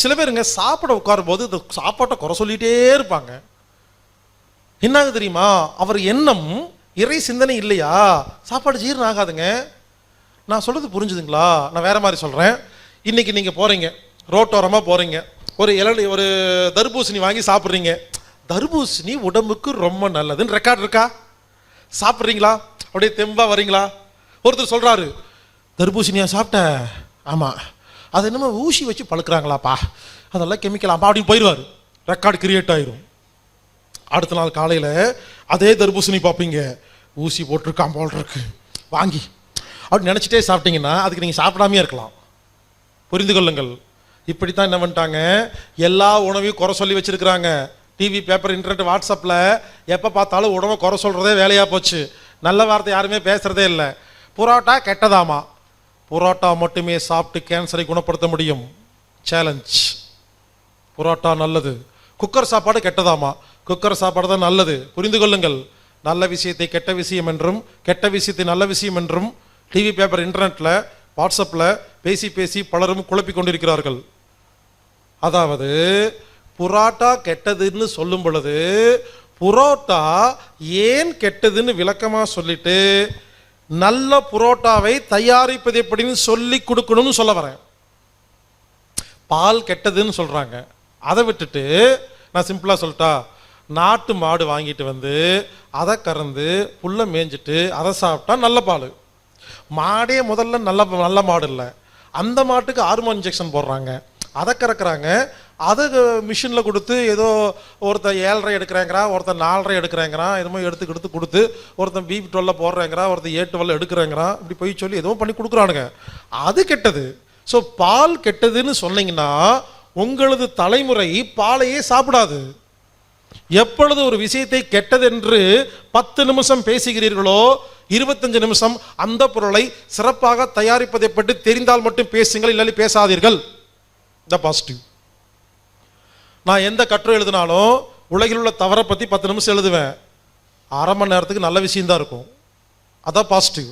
சில பேருங்க சாப்பிட உட்காரும் போது இந்த சாப்பாட்டை குறை சொல்லிட்டே இருப்பாங்க. என்னாக தெரியுமா? அவர் எண்ணம் இறை சிந்தனை இல்லையா? சாப்பாடு ஜீரணம் ஆகாதுங்க. நான் சொல்கிறது புரிஞ்சுதுங்களா? நான் வேற மாதிரி சொல்கிறேன் இன்னைக்கு நீங்கள் போகிறீங்க ரோட்டோரமாக போகிறீங்க ஒரு இளநி ஒரு தர்பூசணி வாங்கி சாப்பிட்றீங்க. தர்பூசணி உடம்புக்கு ரொம்ப நல்லதுன்னு ரெக்கார்ட் இருக்கா? சாப்பிட்றீங்களா? அப்படியே தெம்பாக வரீங்களா? ஒருத்தர் சொல்கிறாரு தர்பூசணியாக சாப்பிட்ட ஆமாம் அது என்னமோ ஊசி வச்சு பழுக்கிறாங்களாப்பா. அதெல்லாம் கெமிக்கலாம்ப்பா அப்படின்னு போயிடுவார் ரெக்கார்டு கிரியேட் ஆயிரும். அடுத்த நாள் காலையில் அதே தர்பூசணி பார்ப்பீங்க. ஊசி போட்டிருக்கான் போல் இருக்கு. வாங்கி. அப்படி நினச்சிட்டே சாப்பிட்டீங்கன்னா அதுக்கு நீங்கள் சாப்பிடாமே இருக்கலாம். புரிந்து கொள்ளுங்கள். இப்படி தான் என்ன பண்ணிட்டாங்க? எல்லா உணவையும் குறை சொல்லி வச்சுருக்கிறாங்க. டிவி பேப்பர் இன்டர்நெட் வாட்ஸ்அப்பில் எப்போ பார்த்தாலும் உணவை குறை சொல்கிறதே வேலையாக போச்சு. நல்ல வார்த்தை யாருமே பேசுகிறதே இல்லை. புரோட்டா கெட்டதாமா? புரோட்டா மட்டுமே சாப்பிட்டு கேன்சரை குணப்படுத்த முடியும். சேலஞ்ச் புரோட்டா நல்லது. குக்கர் சாப்பாடு கெட்டதாமா குக்கர் சாப்பாடு தான் நல்லது. புரிந்து கொள்ளுங்கள். நல்ல விஷயத்தை கெட்ட விஷயம் என்றும் கெட்ட விஷயத்தை நல்ல விஷயம் என்றும் டிவி பேப்பர் இன்டர்நெட்டில் வாட்ஸ்அப்பில் பேசி பேசி பலரும் குழப்பிக் கொண்டிருக்கிறார்கள். அதாவது புரோட்டா கெட்டதுன்னு சொல்லும் பொழுது புரோட்டா ஏன் கெட்டதுன்னு விளக்கமாக சொல்லிட்டு நல்ல புரோட்டாவை தயாரிப்பது எப்படின்னு சொல்லி கொடுக்கணும்னு சொல்ல வரேன். பால் கெட்டதுன்னு சொல்கிறாங்க அதை விட்டுட்டு நான் சிம்பிளாக சொல்லிட்டா நாட்டு மாடு வாங்கிட்டு வந்து அதை கறந்து புல்ல மேய்ஞ்சிட்டு அதை சாப்பிட்டா நல்ல பால். மாடே முதல்ல நல்ல நல்ல மாடு இல்லை. அந்த மாட்டுக்கு ஹார்மோன் இன்ஜெக்ஷன் போடுறாங்க. அதை கறக்குறாங்க. அதை மிஷினில் கொடுத்து ஏதோ ஒருத்தன் ஏழரை எடுக்கிறேங்கிறான் ஒருத்தன் நாலரை எடுக்கிறேங்கிறான் எதுவும் எடுத்து எடுத்து கொடுத்து ஒருத்தன் பிபி டுவெல்ல போடுறேங்கிறான் ஒருத்தன் ஏ டுவெல் எடுக்கிறேங்கிறான் இப்படி போய் சொல்லி எதுவும் பண்ணி கொடுக்குறானுங்க. அது கெட்டது. ஸோ பால் கெட்டதுன்னு சொன்னீங்கன்னா உங்களது தலைமுறை பாலையே சாப்பிடாது. எப்பொழுது ஒரு விஷயத்தை கெட்டதென்று பத்து நிமிஷம் பேசுகிறீர்களோ இருபத்தஞ்சு நிமிஷம் அந்த பொருளை சிறப்பாக தயாரிப்பதை பற்றி தெரிந்தால் மட்டும் பேசுங்கள் இல்லை பேசாதீர்கள். த பாசிட்டிவ் நான் எந்த கட்டுரை எழுதினாலும் உலகில் உள்ள தவறை பற்றி பத்து நிமிஷம் எழுதுவேன். அரை மணி நேரத்துக்கு நல்ல விஷயந்தான் இருக்கும். அதான் பாசிட்டிவ்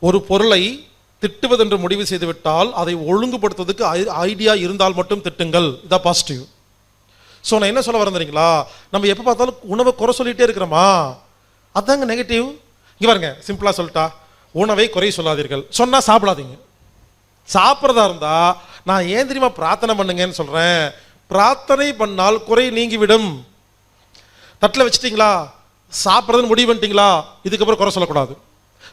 ஒரு பொருளை திட்டுவதென்று முடிவு செய்துவிட்டால் அதை ஒழுங்குபடுத்துவதற்கு ஐ- ஐடியா இருந்தால் மட்டும் திட்டுங்கள். இதான் பாசிட்டிவ் ஸோ நான் என்ன சொல்ல வரேன் நம்ம எப்போ பார்த்தாலும் உணவை குறை சொல்லிகிட்டே இருக்கிறோமா? அதாங்க நெகட்டிவ் இங்கே பாருங்க சிம்பிளாக சொல்லிட்டா. உணவை குறை சொல்லாதீர்கள். சொன்னால் சாப்பிடாதீங்க. சாப்பிட்றதா இருந்தால் நான் ஏன் தெரியுமா பிரார்த்தனை பண்ணுங்கன்னு சொல்கிறேன் பிரார்த்தனை பண்ணால் குறை நீங்கிவிடும். தட்டில் வச்சிட்டிங்களா? சாப்பிட்றதுன்னு முடிவு பண்ணிட்டீங்களா? இதுக்கப்புறம் குறை சொல்லக்கூடாது.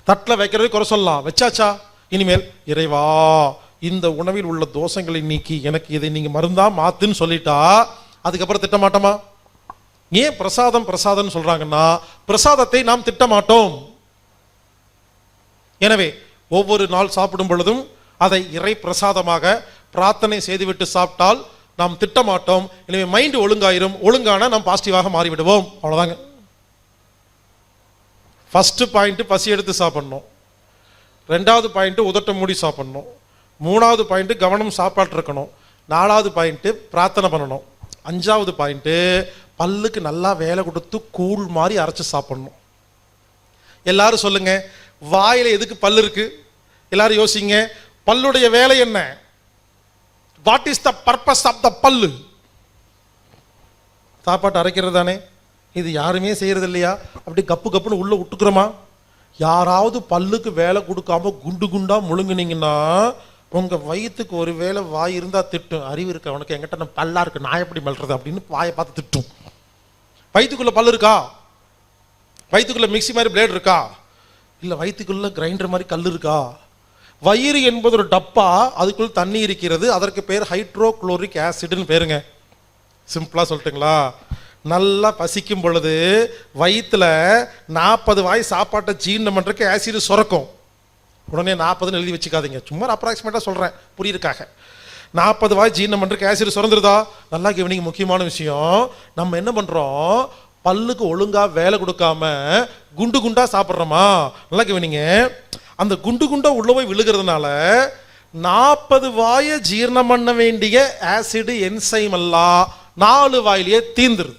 தட்டில் வைக்கிறது குறை சொல்லலாம். வச்சாச்சா? இனிமேல் இறைவா இந்த உணவில் உள்ள தோஷங்களை நீக்கி எனக்கு இதை நீங்கள் மருந்தா மாத்துன்னு சொல்லிட்டா அதுக்கப்புறம் திட்ட மாட்டோமா? ஏன் பிரசாதம் பிரசாதம்னு சொல்கிறாங்கன்னா பிரசாதத்தை நாம் திட்ட மாட்டோம். எனவே ஒவ்வொரு நாள் சாப்பிடும் பொழுதும் அதை இறை பிரசாதமாக பிரார்த்தனை செய்துவிட்டு சாப்பிட்டால் நாம் திட்டமாட்டோம். எனவே மைண்ட் ஒழுங்காயிரும். ஒழுங்கான நாம் பாசிட்டிவாக மாறிவிடுவோம். அவ்வளோதாங்க ஃபர்ஸ்ட் பாயிண்ட்டு பசி எடுத்து சாப்பிட்ணும். ரெண்டாவது பாயிண்ட்டு உதட்ட மூடி சாப்பிட்ணும். மூணாவது பாயிண்ட்டு கவனம் சாப்பாட்டு இருக்கணும். நாலாவது பாயிண்ட்டு பிரார்த்தனை பண்ணணும். அஞ்சாவது பாயிண்ட்டு பல்லுக்கு நல்லா வேலை கொடுத்து கூழ் மாதிரி அரைச்சி சாப்பிட்ணும். எல்லாரும் சொல்லுங்க வாயில் எதுக்கு பல்லு இருக்கு? எல்லாரும் யோசிங்க பல்லுடைய வேலை என்ன? What is the purpose of the பல்லு சாப்பாட்டு அரைக்கிறது தானே இது யாருமே செய்கிறது இல்லையா அப்படி கப்பு கப்புன்னு உள்ளே விட்டுக்கிறோமா? யாராவது பல்லுக்கு வேலை கொடுக்காம குண்டு குண்டாக முழுங்குனீங்கன்னா உங்கள் வயிற்றுக்கு ஒரு வேளை வாய் இருந்தால் திட்டும். அறிவு இருக்கு? அவனுக்கு எங்கிட்ட நான் பல்லா இருக்கு. நான் எப்படி மெல்றது அப்படின்னு வாயை பார்த்து திட்டும். வயிற்றுக்குள்ளே பல்லு இருக்கா? வயிற்றுக்குள்ளே மிக்ஸி மாதிரி பிளேட் இருக்கா? இல்லை வயிற்றுக்குள்ளே கிரைண்டர் மாதிரி கல் இருக்கா? வயிறு என்பது ஒரு டப்பா அதுக்குள் தண்ணி இருக்கிறது. அதற்கு பேர் ஹைட்ரோக்ளோரிக் ஆசிட்னு பேருங்க. சிம்பிளாக சொல்லிட்டுங்களா? நல்லா பசிக்கும் பொழுது வயிற்றுல நாற்பது வாய் சாப்பாட்டை ஜீரணம் பண்ணுறக்கு ஆசிட் சுரக்கும். உடனே நாற்பதுன்னு எழுதி வச்சுக்காதீங்க. சும்மா அப்ராக்சிமேட்டாக சொல்கிறேன் புரியிருக்காக நாற்பது வாய் ஜீரணம் பண்ணுறதுக்கு ஆசிட் சுரந்துருதா? நல்லா கவனிங்க முக்கியமான விஷயம். நம்ம என்ன பண்ணுறோம் பல்லுக்கு ஒழுங்காக வேலை கொடுக்காம குண்டு குண்டாக சாப்பிட்றோமா? நல்லா கவனிங்க. அந்த குண்டு குண்டாக உள்ளே போய் விழுகிறதுனால நாற்பது வாயை ஜீரணம் பண்ண வேண்டிய ஆசிடு என்சைம் எல்லாம் நாலு வாயிலேயே தீந்துருது.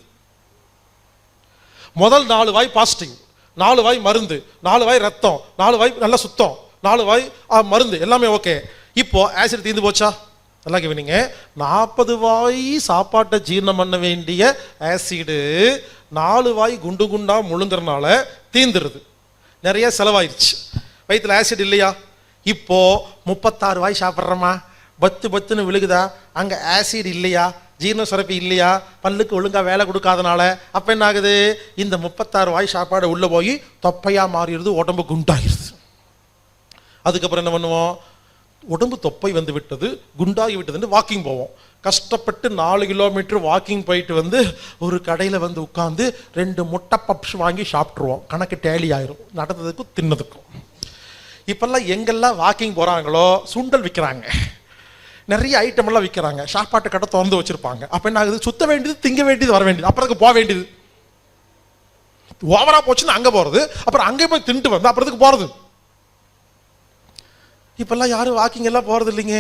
முதல் நாலு வாய் பாசிட்டிவ் நாலு வாய் மருந்து நாலு வாய் ரத்தம் நாலு வாய் நல்லா சுத்தம் நாலு வாய் ஆ, மருந்து எல்லாமே ஓகே இப்போ ஆசிட் தீந்து போச்சா? நல்லா கவனிங்க நாற்பது வாய் சாப்பாட்டை ஜீரணம் பண்ண வேண்டிய ஆசிடு நாலு வாய் குண்டு குண்டா முழுங்குறனால தீந்துருது. நிறைய செலவாயிருச்சு. வயிற்றுல ஆசிட் இல்லையா? இப்போ முப்பத்தாறு வாய் சாப்பிட்றோமா? பத்து பத்துன்னு விழுகுதா? அங்கே ஆசிட் இல்லையா? ஜீரண சுரப்பி இல்லையா? பல்லுக்கு ஒழுங்காக வேலை கொடுக்காதனால. அப்போ என்ன ஆகுது இந்த முப்பத்தாறு வாய் சாப்பாடு உள்ளே போய் தொப்பையாக மாறிடுது உடம்பு குண்டாகிடுது அதுக்கப்புறம் என்ன பண்ணுவோம்? உடம்பு தொப்பை வந்து விட்டது குண்டாகி விட்டதுன்னு வாக்கிங் போவோம். கஷ்டப்பட்டு நாலு கிலோமீட்டர் வாக்கிங் போயிட்டு வந்து ஒரு கடையில் வந்து உட்காந்து ரெண்டு முட்டை பப்ஸ் வாங்கி சாப்பிட்ருவோம் கணக்கு டேலி ஆயிரும். நடந்ததுக்கும் தின்னதுக்கும். இப்போல்லாம் எங்கெல்லாம் வாக்கிங் போகிறாங்களோ சுண்டல் விற்கிறாங்க நிறைய ஐட்டம் எல்லாம் விற்கிறாங்க சாப்பாட்டு கடை திறந்து வச்சுருப்பாங்க அப்போ என்ன ஆகுது சுத்த வேண்டியது திங்க வேண்டியது வர வேண்டியது அப்புறத்துக்கு போக வேண்டியது ஓவரா போச்சுன்னா அங்கே போகிறது அப்புறம் அங்கே போய் தின்ட்டு வந்து அப்புறத்துக்கு போகிறது இப்போல்லாம் யாரும் வாக்கிங் எல்லாம் போகிறது இல்லைங்க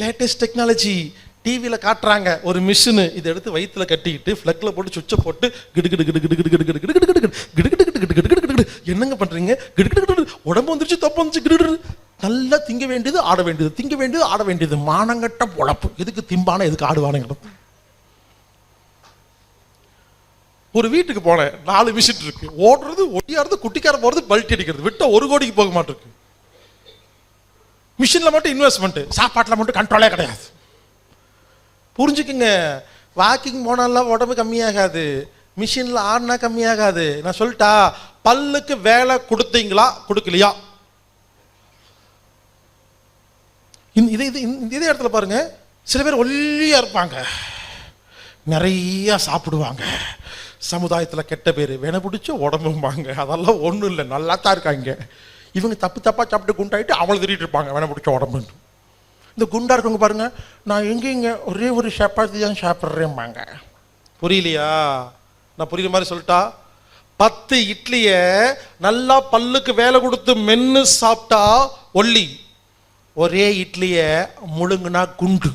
லேட்டஸ்ட் டெக்னாலஜி டிவியில் காட்டுறாங்க ஒரு மிஷினு இதை எடுத்து வயிற்றுல கட்டிக்கிட்டு ஃப்ளக்கில் போட்டு சுவிட்சை போட்டு கிடு கிடு கிடு கிடு கிடு கிடு கிடு கிடு கிடு கிடு கிடு கிடு கிடு கிடு கிடு கிடு கிடு என்னங்க பண்றீங்க? கிடுக்கிட்டு உடம்பு வந்துருச்சு தப்பு வந்துச்சு கிடு நல்லா திங்க வேண்டியது ஆட வேண்டியது திங்க வேண்டியது ஆட வேண்டியது. மானங்கட்ட பொழப்பு. எதுக்கு திம்பான எதுக்கு ஆடுவானுங்கிறது. ஒரு வீட்டுக்கு போனேன். நாலு மிஷின் இருக்கு. ஓடுறது ஒடியாடுறது குட்டிக்கார போறது பல்ட்டி அடிக்கிறது. விட்டா ஒரு கோடிக்கு போக மாட்டிருக்கு. மிஷினில் மட்டும் இன்வெஸ்ட்மெண்ட் சாப்பாட்டில் மட்டும் கண்ட்ரோலே கிடையாது. புரிஞ்சுக்குங்க. வாக்கிங் போனாலாம் உடம்பு கம்மியாகாது. மிஷினில் ஆடினா கம்மியாகாது. நான் சொல்லிட்டா பல்லுக்கு வேலை கொடுத்தீங்களா? கொடுக்கலையா? இதே இது இந்த- இதே இடத்துல பாருங்க. சில பேர் ஒல்லியா இருப்பாங்க. நிறைய சாப்பிடுவாங்க. சமுதாயத்தில் கெட்ட பேர் வேண பிடிச்ச உடம்பும்பாங்க. அதெல்லாம் ஒன்றும் இல்லை நல்லா தான் இருக்காங்க. இவங்க தப்பு தப்பாக சாப்பிட்டு குண்டாயிட்டு அவளை திரிட்டு இருப்பாங்க வேணை பிடிச்ச உடம்புன்னு. இந்த குண்டா இருக்கவங்க பாருங்க நான் எங்கேங்க ஒரே ஒரு சப்பாத்தி தான் சாப்பிட்றேன்பாங்க புரியலையா? நான் புரியுற மாதிரி சொல்லிட்டா? பத்து இட்லிய நல்லா பல்லுக்கு வேலை கொடுத்து மென்று சாப்பிட்டா ஒல்லி. ஒரே இட்லிய முழுங்குனா குண்டு.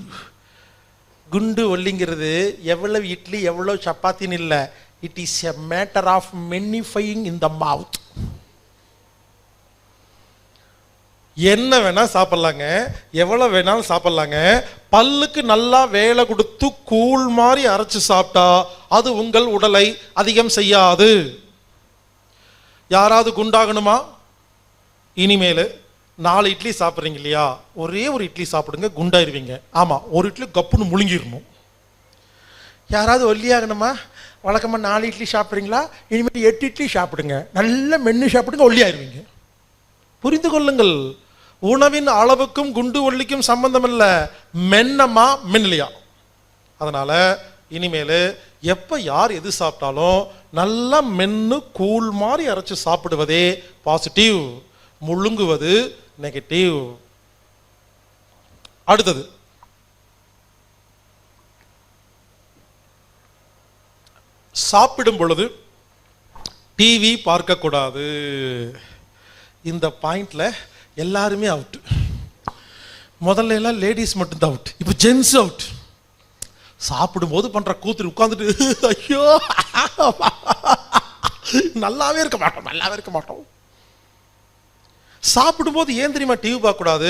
குண்டு ஒல்லிங்கிறது எவ்வளவு இட்லி எவ்வளவு சப்பாத்தின்னு இல்லை. It is a matter of மென்னிஃபையிங் in the mouth என்ன வேணால் சாப்பிட்லாங்க எவ்வளோ வேணாலும் சாப்பிட்லாங்க. பல்லுக்கு நல்லா வேலை கொடுத்து கூழ் மாதிரி அரைச்சு சாப்பிட்டா அது உங்கள் உடலை அதிகம் செய்யாது. யாராவது குண்டாகணுமா? இனிமேல் நாலு இட்லி சாப்பிட்றீங்க இல்லையா? ஒரே ஒரு இட்லி சாப்பிடுங்க குண்டாயிருவீங்க. ஆமாம் ஒரு இட்லி கப்புன்னு முழுங்கிடணும் யாராவது ஒல்லியாகணுமா? வழக்கமாக நாலு இட்லி சாப்பிட்றீங்களா? இனிமேல் எட்டு இட்லி சாப்பிடுங்க. நல்ல மென்று சாப்பிடுங்க ஒல்லியாயிருவீங்க. புரிந்து கொள்ளுங்கள். உணவின் அளவுக்கும் குண்டு ஒல்லிக்கும் சம்பந்தம் இல்லை மென்னமா மென்னலையா? அதனால் இனிமேல் எப்போ யார் எது சாப்பிட்டாலும் நல்லா மென்னு கூழ் மாதிரி அரைச்சி சாப்பிடுவதே பாசிட்டிவ் முழுங்குவது நெகட்டிவ் அடுத்தது. சாப்பிடும் பொழுது டிவி பார்க்கக்கூடாது. இந்த பாயிண்ட்ல எல்லாருமே அவுட் முதல்ல எல்லாம் லேடிஸ் மட்டும்தான் அவுட் இப்போ ஜென்ஸ் அவுட் சாப்பிடும்போது பண்ற கூத்துரு உட்காந்துட்டு ஐயோ நல்லாவே இருக்க மாட்டோம் நல்லாவே இருக்க மாட்டோம். சாப்பிடும்போது ஏன் தெரியுமா டிவி பார்க்கக்கூடாது?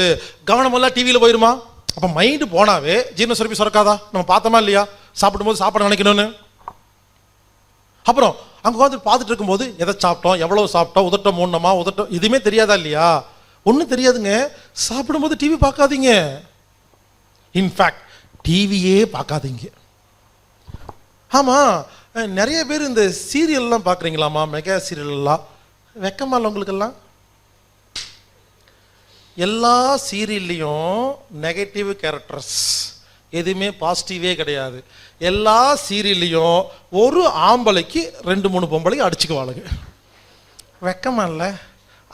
கவனமெல்லாம் டிவியில் போயிருமா? அப்போ மைண்டு போனாவே ஜீரண சுரப்பி சுரக்காதா? நம்ம பார்த்தோமா இல்லையா? சாப்பிடும்போது சாப்பிட நினைக்கணும்னு. அப்புறம் அங்கே உட்காந்து பார்த்துட்டு இருக்கும்போது எதை சாப்பிட்டோம் எவ்வளவு சாப்பிட்டோம் உதட்டம் மூடணுமா உதட்டம் எதுவுமே தெரியாதா இல்லையா? ஒன்றும் தெரியாதுங்க. சாப்பிடும்போது டிவி பார்க்காதீங்க. இன்ஃபேக்ட் டிவியே பார்க்காதீங்க. ஆமாம் நிறைய பேர் இந்த சீரியல்லாம் பார்க்குறீங்களாமா மெகா சீரியல்லாம். வெக்கமா இல்லை உங்களுக்கெல்லாம்? எல்லா சீரியல்லையும் நெகட்டிவ் கேரக்டர்ஸ் எதுவுமே பாசிட்டிவே கிடையாது. எல்லா சீரியல்லையும் ஒரு ஆம்பளைக்கு ரெண்டு மூணு பொம்பளைக்கு அடிச்சுக்குவாளுங்க. வெக்கமா இல்லை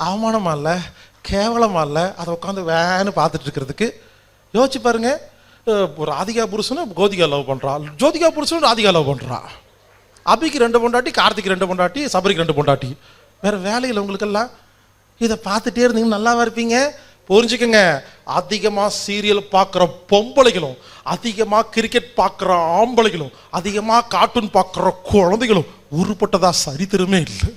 அவமானமா இல்லை கேவலமா இல்லை அதை உட்காந்து வேன்னு பார்த்துட்டு இருக்கிறதுக்கு யோசிச்சு பாருங்கள் ராதிகா புருஷனும் கோதிகா லவ் பண்ணுறான் ஜோதிகா புருஷனும் ராதிகா லவ் பண்ணுறான் அபிக்கு ரெண்டு பொண்டாட்டி கார்த்திக் ரெண்டு பொண்டாட்டி சபரிக்கு ரெண்டு பொண்டாட்டி. வேறு வேலையில் உங்களுக்கெல்லாம் இதை பார்த்துட்டே இருந்தீங்கன்னா நல்லாவா இருப்பீங்க? புரிஞ்சுக்கோங்க. அதிகமாக சீரியல் பார்க்குற பொம்பளைகளும் அதிகமாக கிரிக்கெட் பார்க்குற ஆம்பளைகளும் அதிகமாக கார்ட்டூன் பார்க்குற குழந்தைகளும் உருப்பட்டதாக சரித்திரமே இல்லை.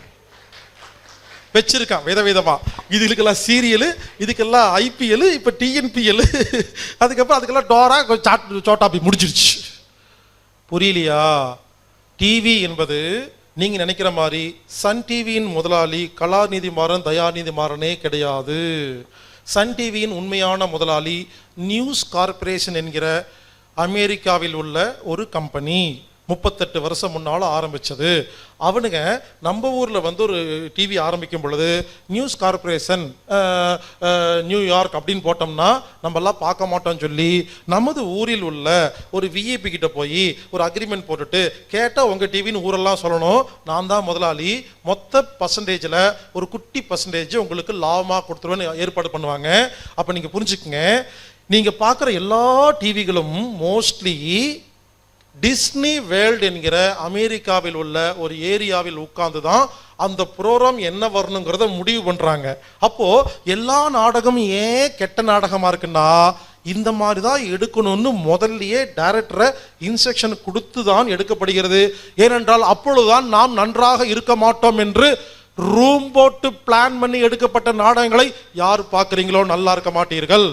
வச்சிருக்கான் விதவிதமா. இதுக்கெல்லாம் சீரியலு இதுக்கெல்லாம் ஐபிஎல் இப்போ டிஎன்பிஎல். அதுக்கப்புறம் அதுக்கெல்லாம் டோரா சாட் சோட்டாபி முடிச்சிருச்சு புரியலையா? டிவி என்பது நீங்க நினைக்கிற மாதிரி சன் டிவியின் முதலாளி கலாநிதி மாறன் தயாநிதி மாறனே கிடையாது. சன் டிவியின் உண்மையான முதலாளி நியூஸ் கார்ப்பரேஷன் என்கிற அமெரிக்காவில் உள்ள ஒரு கம்பெனி. முப்பத்தெட்டு வருஷம் முன்னால் ஆரம்பிச்சது. அவனுங்க நம்ம ஊரில் வந்து ஒரு டிவி ஆரம்பிக்கும் பொழுது நியூஸ் கார்ப்பரேஷன் நியூயார்க் அப்படின்னு போட்டோம்னா நம்மெல்லாம் பார்க்க மாட்டோம்னு சொல்லி நமது ஊரில் உள்ள ஒரு விஐபி கிட்ட போய் ஒரு அக்ரிமெண்ட் போட்டுட்டு கேட்டால் உங்கள் டிவின்னு ஊரெல்லாம் சொல்லணும். நான் தான் முதலாளி. மொத்த பர்சன்டேஜில் ஒரு குட்டி பர்சன்டேஜ் உங்களுக்கு லாபமாக கொடுத்துருவேன்னு ஏற்பாடு பண்ணுவாங்க. அப்போ நீங்கள் புரிஞ்சுக்குங்க. நீங்கள் பார்க்குற எல்லா டிவிகளும் மோஸ்ட்லி டிஸ்னி வேர்ல்ட் என்கிற அமெரிக்காவில் உள்ள ஒரு ஏரியாவில் உட்கார்ந்து தான் அந்த ப்ரோக்ராம் என்ன வரணுங்கிறத முடிவு பண்ணுறாங்க அப்போ எல்லா நாடகமும் ஏன் கெட்ட நாடகமாக இருக்குன்னா இந்த மாதிரி தான் எடுக்கணும்னு முதல்லையே டைரக்டரை இன்ஸ்ட்ரக்ஷன் கொடுத்து தான் எடுக்கப்படுகிறது. ஏனென்றால் அப்பொழுதுதான் நாம் நன்றாக இருக்க மாட்டோம் என்று ரூம் போட்டு பிளான் பண்ணி எடுக்கப்பட்ட நாடகங்களை யார் பார்க்குறீங்களோ நல்லா இருக்க மாட்டீர்கள்.